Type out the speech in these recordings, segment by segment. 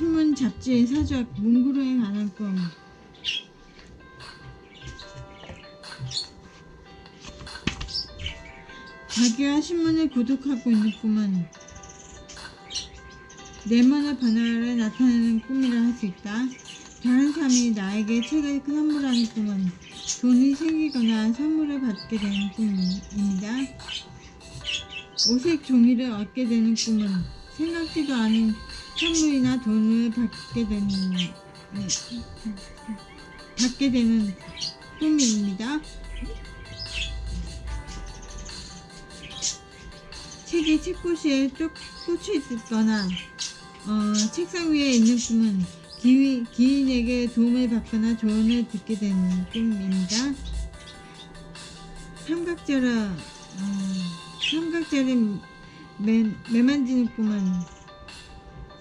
넷째 사주학 문구로에 관한 꿈 자기와 신문을 구독하고 있는 꿈은 내면의 변화를 나타내는 꿈이라 할 수 있다. 다른 사람이 나에게 책을 선물하는 꿈은 돈이 생기거나 선물을 받게 되는 꿈입니다. 오색 종이를 얻게 되는 꿈은 생각지도 않은 선물이나 돈을 받게 되는 음, 받게 되는 꿈입니다. 책이 책꽂이에 쭉 꽂혀 있거나 어, 책상 위에 있는 꿈은 기위, 기인에게 도움을 받거나 조언을 듣게 되는 꿈입니다. 삼각자라 어, 삼각자를 매, 매만지는 꿈은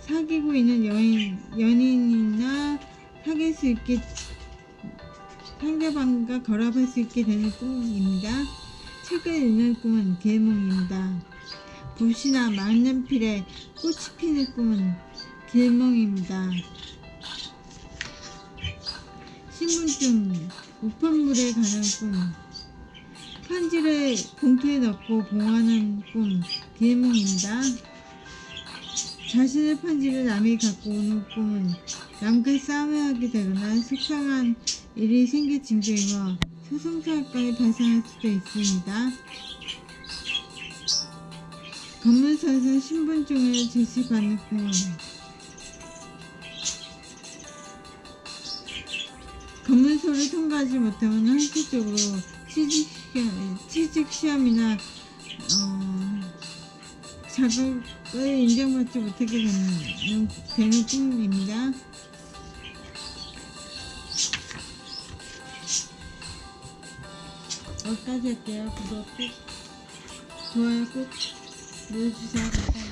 사귀고 있는 여인, 연인이나 사귈 수 있게 상대방과 결합할 수 있게 되는 꿈입니다. 책을 읽는 꿈은 계몽입니다. 붓이나 만년필에 꽃이 피는 꿈은 길몽입니다. 신분증, 우편물에 관한 꿈, 편지를 봉투에 넣고 봉하는 꿈, 길몽입니다. 자신의 편지를 남이 갖고 오는 꿈은 남과 싸움을 하게 되거나 속상한 일이 생길 징조이며 소송사건이 발생할 수도 있습니다. 검문소에서 신분증을 제시받는 꿈은 검문소를 통과하지 못하면 한시적으로 취직시험, 취직시험이나 어, 자격 을 인정받지 못하게 되는, 되는 꿈입니다. 여기까지 할게요. 구독 꾹, 좋아요 꾹 눌러주세요. 감사합니다.